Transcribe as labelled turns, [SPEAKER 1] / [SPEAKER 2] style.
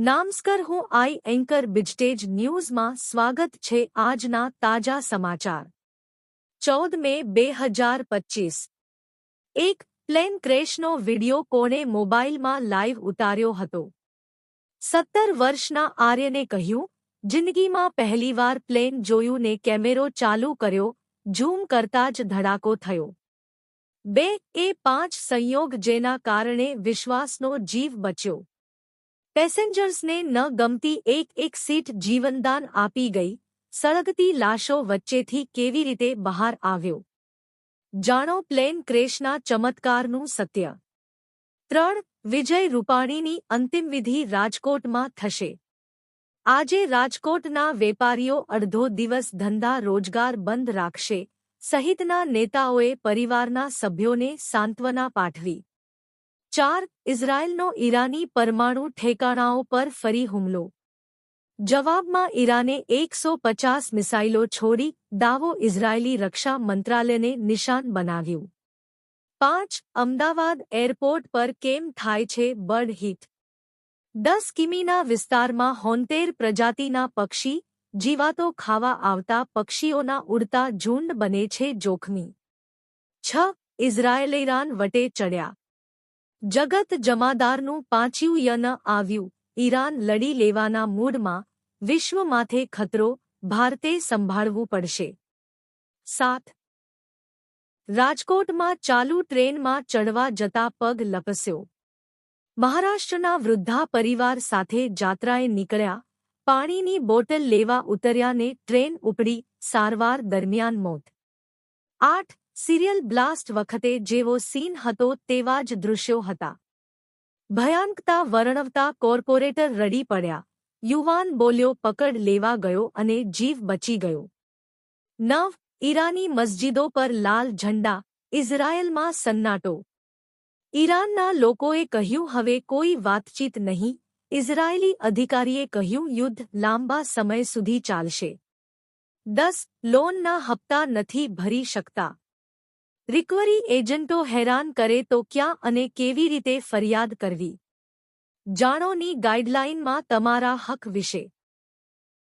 [SPEAKER 1] નામસ્કર હું આઈ એન્કર બિજટેજ ન્યૂઝમાં સ્વાગત છે આજના તાજા સમાચાર. ચૌદ મે બે હજાર પચીસ. એક પ્લેન ક્રેશનો વિડિયો કોણે મોબાઈલમાં લાઈવ ઉતાર્યો હતો. સત્તર વર્ષના આર્યને કહ્યું, જિંદગીમાં પહેલીવાર પ્લેન જોયું ને કેમેરો ચાલુ કર્યો, ઝૂમ કરતા જ ધડાકો થયો. બે એ પાંચ સંયોગ જેના કારણે વિશ્વાસનો જીવ બચ્યો. પેસેન્જર્સને ન ગમતી એક એક સીટ જીવનદાન આપી ગઈ. સળગતી લાશો વચ્ચેથી કેવી રીતે બહાર આવ્યો? જાણો પ્લેન ક્રેશના ચમત્કારનું સત્ય. ત્રણ, વિજય રૂપાણીની અંતિમવિધિ રાજકોટમાં થશે. આજે રાજકોટના વેપારીઓ અડધો દિવસ ધંધા રોજગાર બંધ રાખશે. સહિતના નેતાઓએ પરિવારના સભ્યોને સાંત્વના પાઠવી. ચાર, ઇઝરાયેલનો ઈરાની પરમાણુ ઠેકાણાઓ પર ફરી હુમલો. જવાબમાં ઈરાને એકસો પચાસ મિસાઇલો છોડી દાવો ઇઝરાયેલી રક્ષા મંત્રાલયને નિશાન બનાવ્યું. પાંચ, અમદાવાદ એરપોર્ટ પર કેમ થાય છે બર્ડ હિટ? દસ, કિમીના વિસ્તારમાં હોંતેર પ્રજાતિના પક્ષી, જીવાતો ખાવા આવતા પક્ષીઓના ઉડતા ઝુંડ બને છે જોખમી. છ, ઇઝરાયેલ ઈરાન વટે ચડ્યા. જગત જમાદારનું પાંચ્યું યન આવ્યું. ઈરાન લડી લેવાના મૂડમાં વિશ્વ માથે ખતરો, ભારતે સંભાળવું પડશે. સાત. રાજકોટમાં ચાલુ ટ્રેનમાં ચડવા જતા પગ લપસ્યો. મહારાષ્ટ્રના વૃદ્ધા પરિવાર સાથે જાત્રાએ નીકળ્યા. પાણીની બોટલ લેવા ઉતર્યાને ટ્રેન ઉપડી સારવાર દરમિયાન મોત. આઠ. સિરિયલ બ્લાસ્ટ વખતે જેવો સીન હતો તેવા જ દૃશ્યો હતા. ભયાનકતા વર્ણવતા કોર્પોરેટર રડી પડ્યા. યુવાન બોલ્યો, પકડ, લેવા ગયો અને જીવ બચી ગયો. નવ, ઈરાની મસ્જિદો પર લાલ ઝંડા, ઇઝરાયેલમાં સન્નાટો. ઈરાનના લોકોએ કહ્યું, હવે કોઈ વાતચીત નહીં. ઇઝરાયેલી અધિકારીએ કહ્યું, યુદ્ધ લાંબા સમય સુધી ચાલશે. દસ, લોનના હપ્તા નથી ભરી શકતા. રિકવરી એજન્ટો હેરાન કરે તો ક્યાં અને કેવી રીતે ફરિયાદ કરવી? જાણોની ગાઈડલાઇનમાં તમારા હક વિશે.